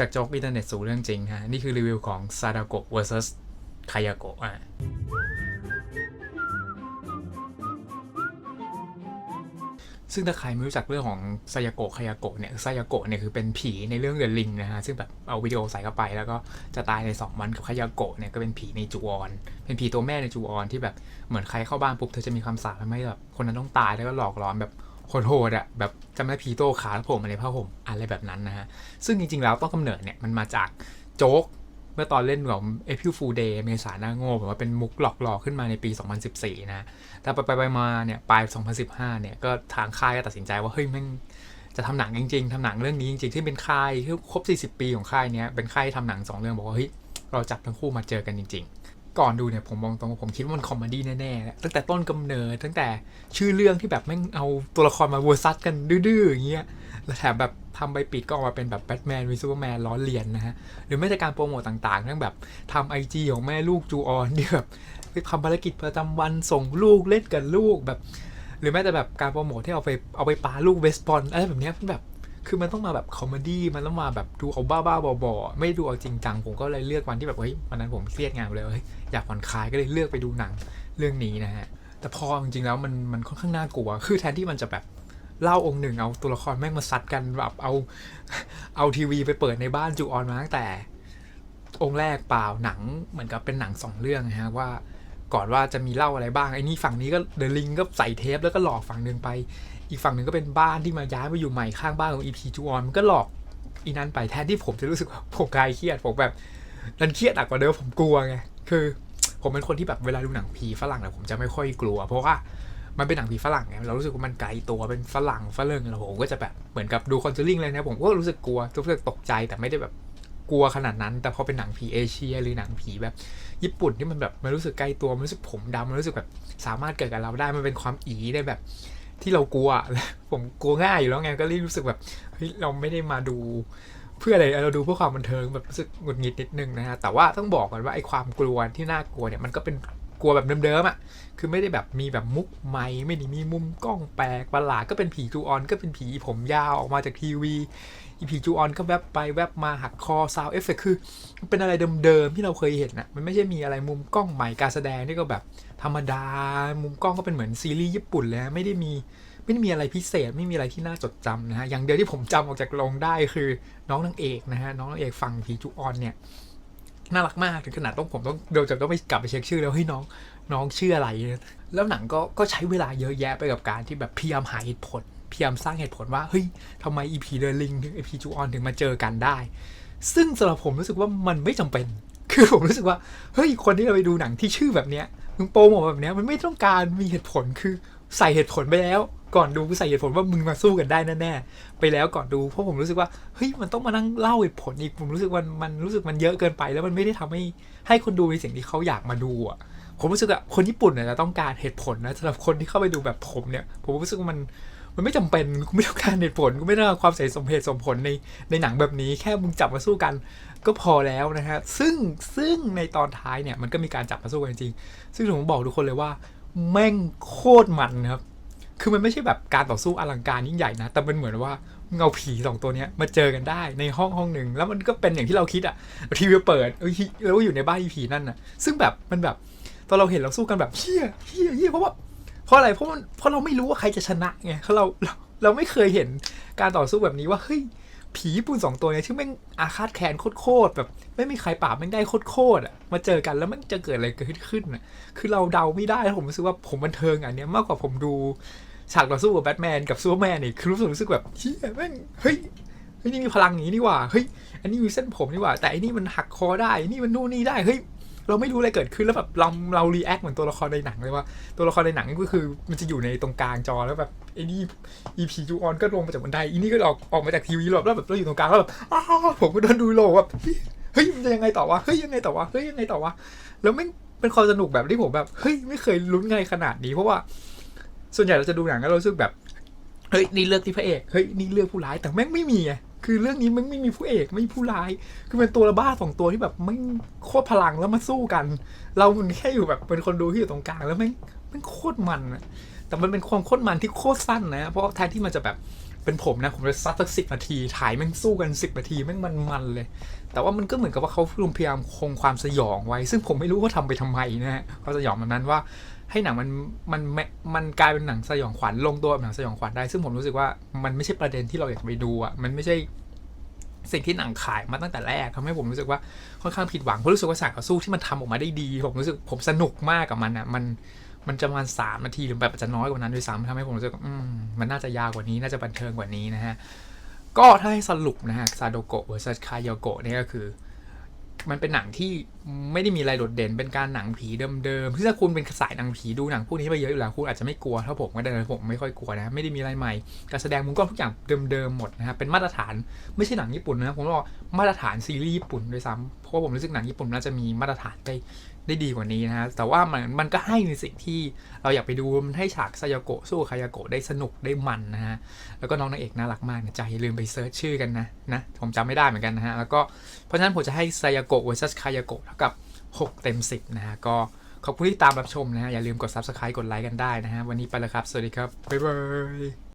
จากโจ๊กอินเทอร์เน็ตสู่เรื่องจริงฮะนี่คือรีวิวของซาดาโกะ vs คายาโกะอะซึ่งถ้าใครไม่รู้จักเรื่องของไซยาโกะคายาโกะเนี่ยไซยาโกะเนี่ยคือเป็นผีในเรื่องเดอะลิงนะฮะซึ่งแบบเอาวิดีโอใส่เข้าไป แล้วก็จะตายใน 2 วันกับคายาโกะเนี่ยก็เป็นผีในจูออน เป็นผีตัวแม่ในจูออนที่แบบเหมือนใครเข้าบ้านปุ๊บเธอจะมีคำสาปทำให้แบบคนนั้นต้องตายแล้วก็หลอกหลอนแบบ โหดอะแบบจำได้ผีโตขาผล่มาในผ้าห่มอะไรแบบนั้นนะฮะ ซึ่งจริงๆแล้วต้นกำเนิดเนี่ยมันมาจากโจ๊กเมื่อตอนเล่นของ April Fool Day เมษาหน้าโง่แบบว่าเป็นมุกหลอกๆขึ้นมาในปี 2014 นะ แต่ไปไปมาเนี่ยปลาย 2015 เนี่ยก็ทางค่ายก็ตัดสินใจว่าเฮ้ยแม่งจะทำหนังจริงๆทำหนังเรื่องนี้จริงๆ ที่เป็นค่ายที่ครบ 40 ปีของค่ายเนี้ยเป็นค่ายทำหนังสองเรื่องบอกว่าเฮ้ยเราจับทั้งคู่มาเจอกันจริง ก่อนดูเนี่ยผมมองตรงว่าผมคิดว่ามันคอมเมดี้แน่ๆแหละตั้งแต่ต้นกำเนิดตั้งแต่ชื่อเรื่องที่แบบแม่งเอาตัวละครมาวัวซัดกันดื้อๆอย่างเงี้ยแล้วแถมแบบทำใบปิดก็ออกมาเป็นแบบแบทแมนวิซูเปอร์แมนล้อเลียนนะฮะ หรือไม่แต่การโปรโมตต่างๆทั้งแบบทำไอจีของแม่ลูกจูออนที่แบบไปทำภารกิจประจำวันส่งลูกเล่นกับลูกแบบ หรือแม้แต่แบบการโปรโมทที่เอาไปเอาไปปาลูกเวสบอลอะไรแบบเนี้ยมันแบบ คือมันต้องมาแบบคอมเมดี้มันต้องมาแบบดูเอาบ้าๆบอๆไม่ดูเอาจริงจังผมก็เลยเลือกวันที่แบบเฮ้ยวันนั้นผมเครียดงานเลยเฮ้ยอยากผ่อนคลายก็เลยเลือกไปดูหนังเรื่องนี้นะฮะแต่พอจริงๆแล้วมันมันค่อนข้างน่ากลัว คือแทนที่มันจะแบบเล่าองค์หนึ่งเอาตัวละครแม่งมาซัดกันแบบเอาเอาทีวีไปเปิดในบ้านจูออนมาตั้งแต่ องค์แรกเปล่าหนังเหมือนกับเป็นหนังสองเรื่องนะฮะว่า ก่อนว่าจะมีเล่าอะไรบ้างไอ้นี่ฝั่งนี้ก็เดลิงก็ใส่เทปแล้วก็หลอกฝั่งหนึ่งไป อีกฝั่งหนึ่งก็เป็นบ้านที่มาย้ายมาอยู่ใหม่ข้างบ้านของอีพีจูออนมันก็หลอกอีนั้นไปแทนที่ผมจะรู้สึกว่าผมคลายเครียดผมแบบนันเครียดหนักกว่าเดิมผมกลัวไงคือผมเป็นคนที่แบบเวลาดูหนังผีฝรั่งเนี่ยผมจะไม่ค่อยกลัว เพราะว่ามันเป็นหนังผีฝรั่งไงเรารู้สึกว่ามันไกลตัวเป็นฝรั่งฝรั่งแล้วผมก็จะแบบเหมือนกับดูคอนเจอริ่งเลยนะผมก็รู้สึกกลัวรู้สึกตกใจแต่ไม่ได้แบบ กลัวขนาดนั้น แต่พอเป็นหนังผีเอเชีย หรือหนังผีแบบ ญี่ปุ่นที่มันแบบมันรู้สึกใกล้ตัวมันรู้สึกผมดำมันรู้สึกแบบสามารถเกิดกับเราได้มันเป็นความอีได้แบบ ที่เรากลัวผมกลัวง่ายอยู่แล้วไงก็รีบรู้สึกแบบเฮ้ยเราไม่ได้มาดูเพื่ออะไรเราดูเพื่อความบันเทิงแบบรู้สึกหงุดหงิดนิดนึงนะฮะแต่ว่าต้องบอกก่อนว่าไอ้ความกลัวที่น่ากลัวเนี่ยมันก็เป็นกลัวแบบเดิมๆอะ คือไม่ได้แบบมีแบบมุกใหม่ไม่ได้มีมุมกล้องแปลกประหลาดก็เป็นผีจูออนก็เป็นผีผมยาวออกมาจากทีวี อีผีจูออนก็แวบไปแวบมาหักคอซาวเอฟเฟกคือเป็นอะไรเดิมๆที่เราเคยเห็นนะมันไม่ใช่มีอะไรมุมกล้องใหม่การแสดงนี่ก็แบบธรรมดา มุมกล้องก็เป็นเหมือนซีรีส์ญี่ปุ่นเลยนะไม่ได้มีไม่ได้มีอะไรพิเศษไม่มีอะไรที่น่าจดจำนะฮะอย่างเดียวที่ผมจำออกจากโรงได้คือน้องนางเอกนะฮะน้องนางเอกฝั่งผีจูออนเนี่ยน่ารักมากถึงขนาดต้องผมต้องเดี๋ยวจะต้องไปกลับไปเช็คชื่อแล้วเฮ้ยน้องน้องชื่ออะไร แล้วหนังก็ก็ใช้เวลาเยอะแยะไปกับการที่แบบพยายามหาเหตุผล พยายามสร้างเหตุผลว่า เฮ้ยทำไมอีพีเดลิงถึงอีพีจูออนถึงมาเจอกันได้ ซึ่งสำหรับผมรู้สึกว่ามันไม่จำเป็น คือผมรู้สึกว่า เฮ้ย คนที่เราไปดูหนังที่ชื่อแบบเนี้ยมึงโปรโมทแบบเนี้ยมันไม่ต้องการมีเหตุผลคือใส่เหตุผลไปแล้ว ก่อนดูใส่เหตุผลว่ามึงมาสู้กันได้แน่ๆไปแล้วก่อนดูเพราะผมรู้สึกว่าเฮ้ยมันต้องมานั่งเล่าเหตุผลอีกผมรู้สึกว่ามันรู้สึกมันเยอะเกินไป แล้วมันไม่ได้ทำให้ให้คนดูในสิ่งที่เขาอยากมาดูอะผมรู้สึกว่าคนญี่ปุ่นเนี่ยจะต้องการเหตุผลนะสำหรับคนที่เข้าไปดูแบบผมเนี่ย ผมรู้สึกว่ามัน มันไม่จำเป็นกูไม่ต้องการเหตุผลกูไม่ต้องการความใส่สมเหตุสมผลในในหนังแบบนี้ แค่มึงจับมาสู้กันก็พอแล้วนะฮะซึ่งซึ่งในตอนท้ายเนี่ยมันก็มีการจับมาสู้กันจริง ซึ่งผมบอกทุกคนเลยว่า แม่งโคตรมันครับคือมันไม่ใช่แบบการต่อสู้อลังการยิ่งใหญ่นะ แต่มันเหมือนว่าเงาผีสองตัวเนี้ยมาเจอกันได้ในห้องห้องหนึ่ง แล้วมันก็เป็นอย่างที่เราคิดอะทีวีเปิดเอ้ยแล้วอยู่ในบ้านผีนั่นน่ะซึ่งแบบมันแบบตอนเราเห็นเราสู้กันแบบเฮียเฮียเฮียเพราะว่า เพราะอะไรเพราะมันเพราะเราไม่รู้ว่าใครจะชนะไงเราเราเราเราไม่เคยเห็นการต่อสู้แบบนี้ว่าเฮ้ยผีญี่ปุ่นสองตัวเนี้ยที่แม่งอาฆาตแค้นโคตรแบบ ไม่มีใครปราบแม่งได้โคตรๆอะมาเจอกันแล้วมันจะเกิดอะไรเกิดขึ้นน่ะคือเราเดาไม่ได้แล้วผมรู้สึกว่าผมบันเทิงอันเนี้ยมากกว่าผมดูฉากต่อสู้กับแบทแมนกับซูเปอร์แมนนี่คือรู้สึกรู้สึกแบบเฮียแม่งเฮ้ยเฮ้ยนี่มีพลังอย่างนี้นี่หว่าเฮ้ยอันนี้มีเส้นผมนี่หว่า แต่อันนี้มันหักคอได้นนี่มันนู่นนี่ได้เฮ้ย เราไม่รู้อะไรเกิดขึ้นแล้วแบบเราเรารีแอคเหมือนตัวละครในหนังเลยว่าตัวละครในหนังก็คือ มันจะอยู่ในตรงกลางจอแล้วแบบไอ้นี่อีพีจูออนก็ลงมาจากบันไดอีนี่ก็ออกออกมาจากทีวีแล้วแบบเราอยู่ตรงกลางแล้วแบบอ้าวผมก็เดินดูโลแบบเฮ้ยมันจะยังไงต่อวะเฮ้ยยังไงต่อวะเฮ้ยยังไงต่อวะแล้วไม่เป็นความสนุกแบบที่ผมแบบเฮ้ยไม่เคยลุ้นไงขนาดนี้เพราะว่า ส่วนใหญ่เราจะดูหนังแล้วเราสึกแบบเฮ้ยนี่เลือกที่พระเอกเฮ้ยนี่เลือกผู้ร้ายแต่แม่งไม่มีไง คือเรื่องนี้มันไม่มีผู้เอกไม่มีผู้ร้าย คือเป็นตัวละบ้าสองตัวที่แบบไม่โคตรพลังแล้วมาสู้กัน เรามันแค่อยู่แบบเป็นคนดูที่อยู่ตรงกลางแล้วม่งแม่งโคตรมันอะแต่มันเป็นความโคตรมันที่โคตรสั้นนะ เพราะแทนที่มันจะแบบเป็นผมนะผมจะซัดสักสิบนาที ถ่ายแม่งสู้กันสิบนาทีแม่งมันๆเลย แต่ว่ามันก็เหมือนกับว่าเขาพยายามคงความสยองไว้ ซึ่งผมไม่รู้ว่าทำไปทำไมนะฮะเขาสยองแบบนั้นว่าให้หนังมันมันมันมันกลายเป็นหนังสยองขวัญลงตัวแบบหนังสยองขวัญได้ ซึ่งผมรู้สึกว่ามันไม่ใช่ประเด็นที่เราอยากไปดูอะมันไม่ใช่ สิ่งที่หนังขายมาตั้งแต่แรกทำให้ผมรู้สึกว่าค่อนข้างผิดหวังเพราะรู้สึกว่าฉากต่อสู้ที่มันทำออกมาได้ดี ผมรู้สึกผมสนุกมากกับมันอะมันมันจะประมาณสามนาทีหรือแบบจะน้อยกว่านั้นด้วยซ้ำทำให้ผมรู้สึกว่ามมันน่าจะยาวกว่านี้น่าจะบันเทิงกว่านี้นะฮะก็ถ้าให้สรุปนะฮะซาโดโกะ vs คายโยโกะนี่ก็คือ มันเป็นหนังที่ไม่ได้มีอะไรโดดเด่นเป็นการหนังผีเดิมๆถ้าคุณเป็นสายหนังผีดูหนังพวกนี้ไปเยอะอยู่แล้วคุณอาจจะไม่กลัวเท่าผมก็ได้นะผมไม่ค่อยกลัวนะ ไม่ได้มีอะไรใหม่ การแสดงมุมกล้องทุกอย่างเดิมๆหมดนะครับเป็นมาตรฐานไม่ใช่หนังญี่ปุ่นนะผมว่ามาตรฐานซีรีส์ญี่ปุ่นด้วยซ้ำเพราะว่าผมรู้สึกหนังญี่ปุ่นน่าจะมีมาตรฐานได้ ได้ดีกว่านี้นะฮะแต่ว่ามันมันก็ให้ในสิ่งที่เราอยากไปดูมันให้ฉากซายโกะสู้คายโกะได้สนุกได้มันนะฮะแล้วก็น้องนางเอกน่ารักมากนะจ๊ะอย่าลืมไปเซิร์ชชื่อกันนะนะผมจำไม่ได้เหมือนกันนะฮะแล้วก็เพราะฉะนั้นผมจะให้ไซยโกะ vs คายโกะเท่ากับ 6 เต็ม 10 นะฮะก็ขอบคุณที่ตามรับชมนะฮะอย่าลืมกด subscribe กดไลค์กันได้นะฮะวันนี้ไปแล้วครับ สวัสดีครับบ๊ายบาย